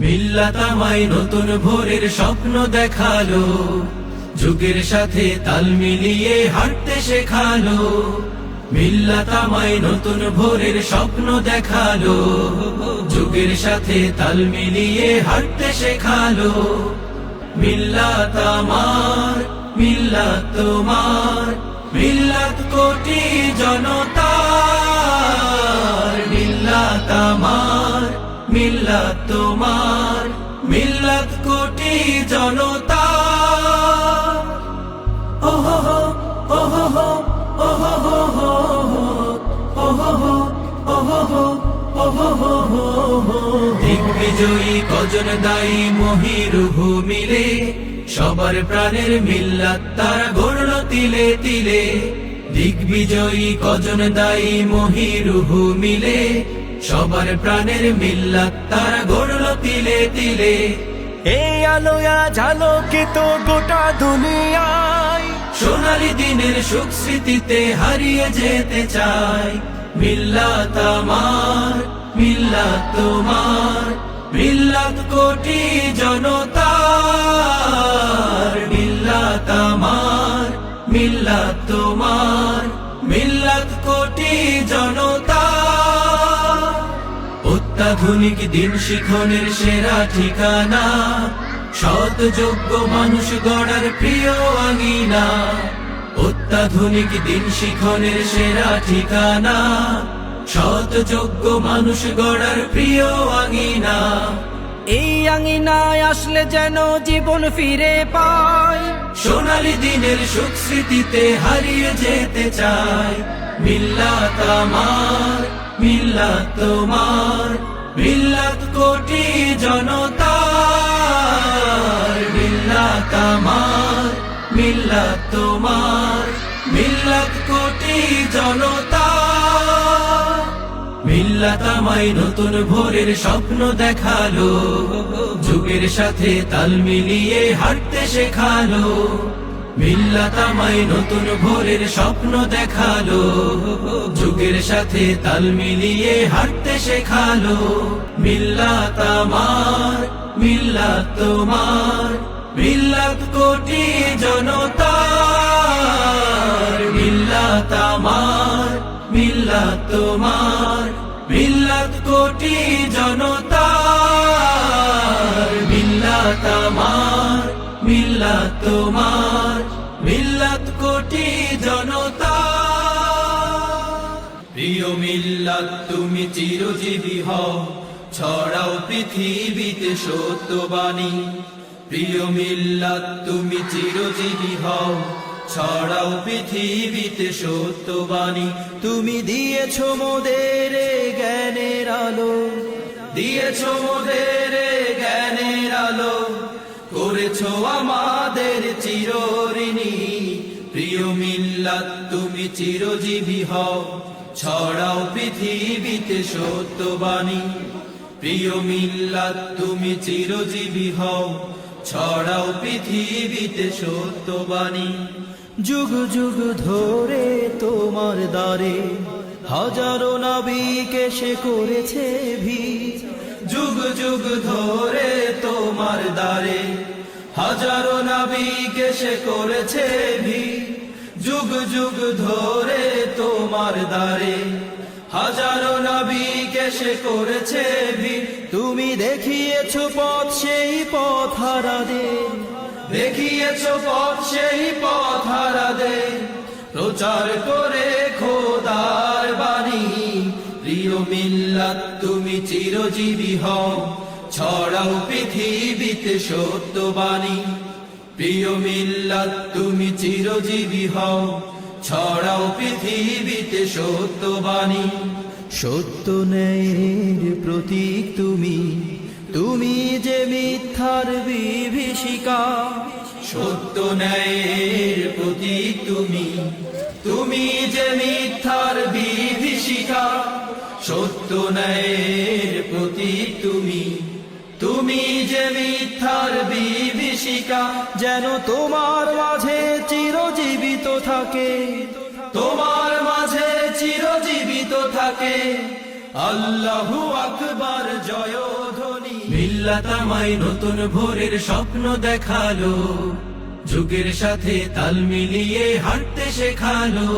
মিল্লাত আমায় নতুন ভোরের স্বপ্ন দেখাল। যুগের সাথে তাল মিলিয়ে হাঁটতে শেখালো। মিল্লাত আমায় নতুন ভোরের স্বপ্ন দেখাল। যুগের সাথে তাল মিলিয়ে হাঁটতে শেখালো। মিল্লাত আমার মিল্লাত তোমার মিল্লাত কোটি জনতার মিল্লাত আমার মিল্লাত তোমার, মিল্লাত কোটি জনতা। দিগ্বিজয়ী কজন দায়ী মহিরুহু মিলে সবার প্রাণের মিল্লাত তারা গড়ল তিলে তিলে দিগ্বিজয়ী কজন দায়ী মহিরুহু মিলে সবার প্রাণের মিল্লাত তারা গড়ল তিলে তিলে। এই আলোয়া ঝালকিত গোটা দুনিয়ায়। সোনালি দিনের সুখ স্মৃতিতে হারিয়ে যেতে চাই। মিল্লাত আমার মিল্লাত তোমার মিল্লাত কোটি জনতার অত্যাধুনিক দিন শিখনের সেরা ঠিকানা। সৎ যোগ্য মানুষ গড়ার প্রিয় আঙিনা। অত্যাধুনিক দিন শিখনের সেরা ঠিকানা। সৎ যোগ্য মানুষ গড়ার প্রিয় আঙিনা। এই আঙিনায় আসলে যেন জীবন ফিরে পায়। সোনালি দিনের সুখ স্মৃতিতে হারিয়ে যেতে চায়। মিল্লাত আমার। মিল্লাত তোমার, মিল্লাত কোটি জনতার, মিল্লাত আমার, মিল্লাত তোমার, মিল্লাত কোটি জনতা মিল্লাত আমায় নতুন ভোরের স্বপ্ন দেখাল, যুগের সাথে তাল মিলিয়ে হাঁটতে শেখালো। মিল্লাত আমায় নতুন ভোরের স্বপ্ন দেখাল। যুগের সাথে তাল মিলিয়ে হাঁটতে শেখালো। মিল্লাত আমার মিল্লাত তোমার মিল্লাত কোটি জনতার। মিল্লাত আমার মিল্লাত তোমার মিল্লাত কোটি জনতার। মিল্লাত আমার তোমার মিল্লাত কোটি জনতা। প্রিয় মিল্লাত, তুমি চিরজীবী হও, ছড়াও পৃথিবীতে সত্যবাণী। প্রিয় মিল্লাত, তুমি চিরজীবী হও, ছড়াও পৃথিবীতে সত্যবাণী। তুমি দিয়েছ মোদের জ্ঞানের আলো, দিয়েছ মোদের জ্ঞানের আলো। করেছ আমাদের চিরঋণী। প্রিয় মিল্লাত, তুমি চিরজীবী হও। ছড়াও পৃথিবীতে সত্যবাণী। প্রিয় মিল্লাত, তুমি চিরজীবী হও। ছড়াও পৃথিবীতে সত্যবাণী। যুগ যুগ ধরে তোমার দ্বারে হাজারো নাবিকে সে করেছে ভিড়। যুগ যুগ ধরে তোমার দ্বারে হাজারো নাবিকে সে করেছে ভিড়। যুগ যুগ ধরে তোমার দ্বারে হাজারো নাবিকে সে করেছে ভিড়। তুমি দেখিয়েছ পথ, সেই পথ হারাদের দেখিয়েছ পথ, সেই পথ হারাদে প্রচার করে খোদার বাণী। প্রিয় মিল্লাত, তুমি চিরজীবী হও। ছড়াও পৃথিবীতে সত্যবাণী। প্রিয় মিল্লাত, তুমি চিরজীবী হও। ছড়াও পৃথিবীতে সত্যবাণী। সত্য ন্যায়ের প্রতীক তুমি। তুমি যে মিথ্যার বিভীষিকা। সত্য ন্যায়ের প্রতীক তুমি। তুমি যে মিথ্যার বিভীষিকা সত্য প্রতি তুমি তুমি যে মিথ্যার বিভীষিকা, যেন তোমার মাঝে চিরজীবিত থাকে, তোমার মাঝে চিরজীবিত থাকে। আল্লাহু আকবার জয় ধ্বনি মিল্লাত আমায় নতুন ভোরের স্বপ্ন দেখাল, যুগের সাথে তাল মিলিয়ে হাঁটতে শেখালো।